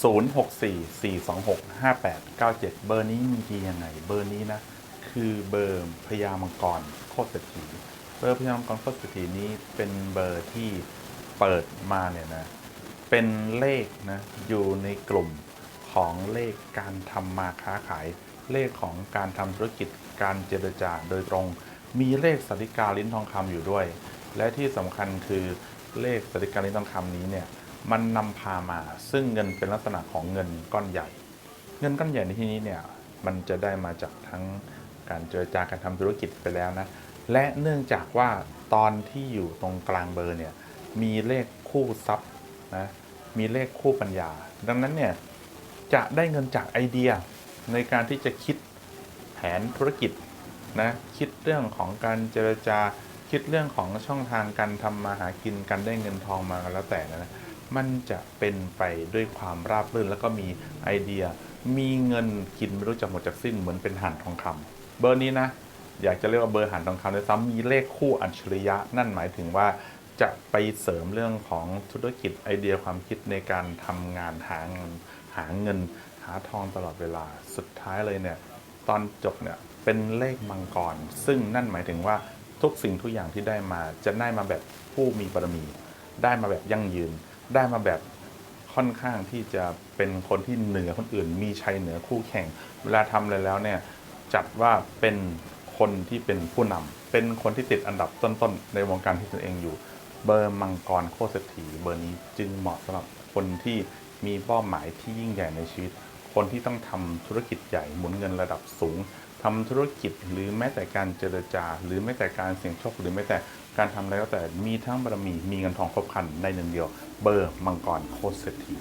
0644265897 เบอร์นี้มีดียังไง เบอร์นี้นะ คือเบอร์พญามังกรโคตรเศรษฐีเบอร์พญามังกรโคตรเศรษฐีนี้เป็นเบอร์ที่เปิดมาเนี่ยนะ เป็นเลขนะ อยู่ในกลุ่มของเลขการทำมาค้าขาย เลขของการทำธุรกิจการเจรจาโดยตรง มีเลขสติกาลิ้นทองคำอยู่ด้วย และที่สำคัญคือเลขสติกาลิ้นทองคำนี้เนี่ย มันนำพามาซึ่งเงินเป็นลักษณะของเงินก้อนใหญ่ เงินก้อนใหญ่ในที่นี้เนี่ยมันจะได้มาจากทั้งการเจรจาการทำธุรกิจไปแล้วนะ และเนื่องจากว่าตอนที่อยู่ตรงกลางเบอร์เนี่ยมีเลขคู่ทรัพย์นะมีเลขคู่ปัญญา ดังนั้นเนี่ยจะได้เงินจากไอเดียในการที่จะคิดแผนธุรกิจนะคิดเรื่องของการเจรจาคิดเรื่องของช่องทางการทำมาหากินการได้เงินทองมาแล้วแต่นะ มันจะเป็นไปด้วยความราบรื่น แล้วก็มีไอเดีย มีเงินกินไม่รู้จักหมดจากสิ้นเหมือนเป็นห่านทองคำเบอร์นี้นะ อยากจะเรียกว่าเบอร์ห่านทองคำด้วยซ้ำมีเลขคู่อัจฉริยะ นั่นหมายถึงว่าจะไปเสริมเรื่องของธุรกิจไอเดียความคิดในการทำงานหาเงินหาเงิน หาทองตลอดเวลาสุดท้ายเลยเนี่ยตอนจบเนี่ยเป็นเลขมังกร ซึ่งนั่นหมายถึงว่าทุกสิ่งทุกอย่างที่ได้มาจะได้มาแบบผู้มีบารมี ได้มาแบบยั่งยืน ได้มาแบบค่อนข้างที่จะเป็นคนที่เหนือคนอื่น มีชัยเหนือคู่แข่ง เวลาทำอะไรแล้วเนี่ยจัดว่าเป็นคนที่เป็นผู้นำเป็นคนที่ติดอันดับต้นๆในวงการที่ตนเองอยู่ เบอร์มังกรโคตรเศรษฐีเบอร์นี้จึงเหมาะสำหรับคนที่มีเป้าหมายที่ยิ่งใหญ่ในชีวิต คนที่ต้องทำธุรกิจใหญ่หมุนเงินระดับสูงทำธุรกิจหรือแม้แต่การเจรจา หรือแม้แต่การเสี่ยงโชคหรือแม้แต่การทำอะไรก็แต่มีทั้งบารมีมีเงินทองครบครันในหนึ่งเดียว เบอร์มังกรโคตรเศรษฐี